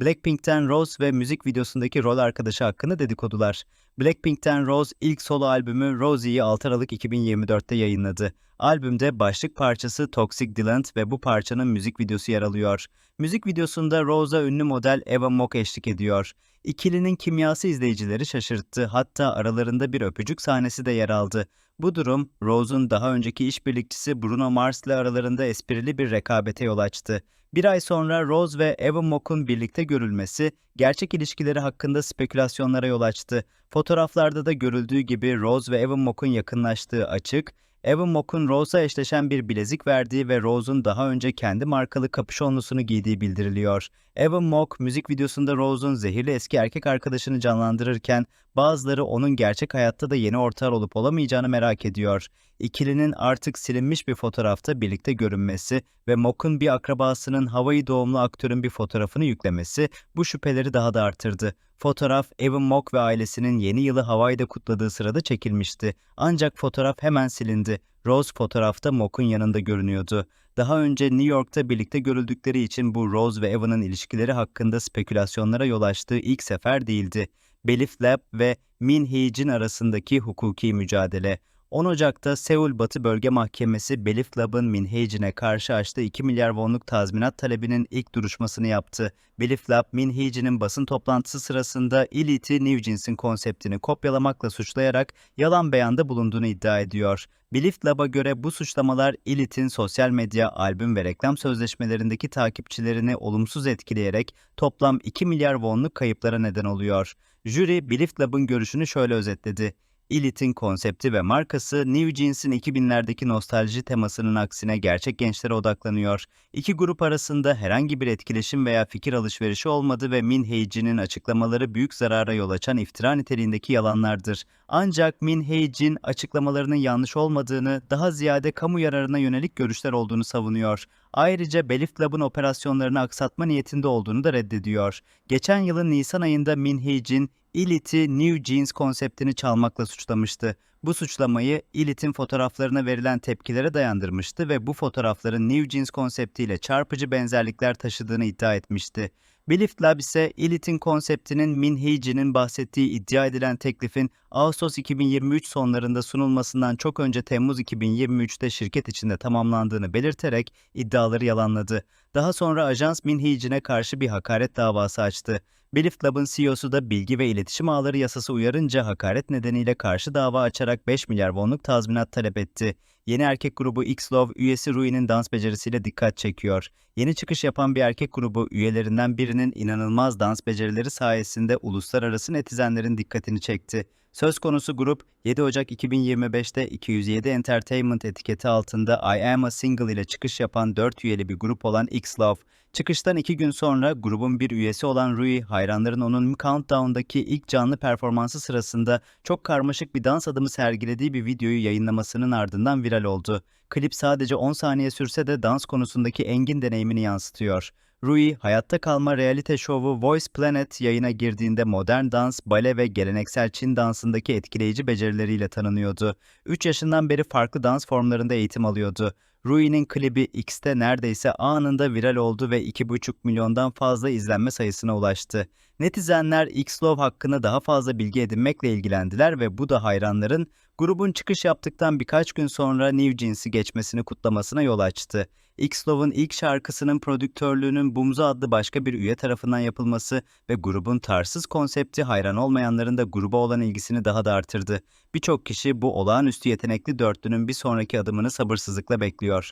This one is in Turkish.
Blackpink'ten Rose ve müzik videosundaki rol arkadaşı hakkında dedikodular. Blackpink'ten Rose ilk solo albümü Rosie'yi 6 Aralık 2024'te yayınladı. Albümde başlık parçası Toxic Dilant ve bu parçanın müzik videosu yer alıyor. Müzik videosunda Rose'a ünlü model Eva Mock eşlik ediyor. İkilinin kimyası izleyicileri şaşırttı hatta aralarında bir öpücük sahnesi de yer aldı. Bu durum Rose'un daha önceki işbirlikçisi Bruno Mars ile aralarında esprili bir rekabete yol açtı. Bir ay sonra Rose ve Eva Mock'un birlikte görülmesi gerçek ilişkileri hakkında spekülasyonlara yol açtı. Fotoğraflarda da görüldüğü gibi Rose ve Eva Mock'un yakınlaştığı açık, Evan Mock'un Rose'a eşleşen bir bilezik verdiği ve Rose'un daha önce kendi markalı kapüşonlusunu giydiği bildiriliyor. Evan Mock, müzik videosunda Rose'un zehirli eski erkek arkadaşını canlandırırken bazıları onun gerçek hayatta da yeni ortağı olup olamayacağını merak ediyor. İkilinin artık silinmiş bir fotoğrafta birlikte görünmesi ve Mock'un bir akrabasının Hawaii doğumlu aktörün bir fotoğrafını yüklemesi bu şüpheleri daha da artırdı. Fotoğraf Evan Mock ve ailesinin yeni yılı Hawaii'de kutladığı sırada çekilmişti. Ancak fotoğraf hemen silindi. Rose fotoğrafta Mock'un yanında görünüyordu. Daha önce New York'ta birlikte görüldükleri için bu Rose ve Evan'ın ilişkileri hakkında spekülasyonlara yol açtığı ilk sefer değildi. Belif Lab ve Min Hee-jin arasındaki hukuki mücadele. 10 Ocak'ta Seul Batı Bölge Mahkemesi Belif Lab'ın Min Hee-jin'e karşı açtığı 2 milyar wonluk tazminat talebinin ilk duruşmasını yaptı. Belif Lab, Min Hee-jin'in basın toplantısı sırasında Elite'i New Jeans'in konseptini kopyalamakla suçlayarak yalan beyanda bulunduğunu iddia ediyor. Belif Lab'a göre bu suçlamalar Elite'in sosyal medya, albüm ve reklam sözleşmelerindeki takipçilerini olumsuz etkileyerek toplam 2 milyar wonluk kayıplara neden oluyor. Jüri, Belif Lab'ın görüşünü şöyle özetledi. Elite'in konsepti ve markası New Jeans'in 2000'lerdeki nostalji temasının aksine gerçek gençlere odaklanıyor. İki grup arasında herhangi bir etkileşim veya fikir alışverişi olmadı ve Min Hee-jin'in açıklamaları büyük zarara yol açan iftira niteliğindeki yalanlardır. Ancak Min Hee-jin açıklamalarının yanlış olmadığını, daha ziyade kamu yararına yönelik görüşler olduğunu savunuyor. Ayrıca Belif Lab'ın operasyonlarını aksatma niyetinde olduğunu da reddediyor. Geçen yılın Nisan ayında Min Hee-jin, Elite'i New Jeans konseptini çalmakla suçlamıştı. Bu suçlamayı Elite'in fotoğraflarına verilen tepkilere dayandırmıştı ve bu fotoğrafların New Jeans konseptiyle çarpıcı benzerlikler taşıdığını iddia etmişti. Belif Lab ise Elite'in konseptinin Min Hee-jin'in bahsettiği iddia edilen teklifin Ağustos 2023 sonlarında sunulmasından çok önce Temmuz 2023'te şirket içinde tamamlandığını belirterek iddiaları yalanladı. Daha sonra ajans Min Hee-jin'e karşı bir hakaret davası açtı. Belif Lab'ın CEO'su da bilgi ve iletişim ağları yasası uyarınca hakaret nedeniyle karşı dava açarak 5 milyar wonluk tazminat talep etti. Yeni erkek grubu X-Love üyesi Rui'nin dans becerisiyle dikkat çekiyor. Yeni çıkış yapan bir erkek grubu üyelerinden birinin inanılmaz dans becerileri sayesinde uluslararası netizenlerin dikkatini çekti. Söz konusu grup 7 Ocak 2025'te 207 Entertainment etiketi altında I Am a Single ile çıkış yapan 4 üyeli bir grup olan X-Love. Çıkıştan 2 gün sonra grubun bir üyesi olan Rui, hayranların onun Countdown'daki ilk canlı performansı sırasında çok karmaşık bir dans adımı sergilediği bir videoyu yayınlamasının ardından viral oldu. Klip sadece 10 saniye sürse de dans konusundaki engin deneyimini yansıtıyor. Rui, hayatta kalma realite şovu Voice Planet yayına girdiğinde modern dans, bale ve geleneksel Çin dansındaki etkileyici becerileriyle tanınıyordu. 3 yaşından beri farklı dans formlarında eğitim alıyordu. Rui'nin klibi X'te neredeyse anında viral oldu ve 2,5 milyondan fazla izlenme sayısına ulaştı. Netizenler X-Love hakkında daha fazla bilgi edinmekle ilgilendiler ve bu da hayranların grubun çıkış yaptıktan birkaç gün sonra New Jeans'i geçmesini kutlamasına yol açtı. X-Love'ın ilk şarkısının prodüktörlüğünün Bumzu adlı başka bir üye tarafından yapılması ve grubun tarsız konsepti hayran olmayanların da gruba olan ilgisini daha da artırdı. Birçok kişi bu olağanüstü yetenekli dörtlünün bir sonraki adımını sabırsızlıkla bekliyor.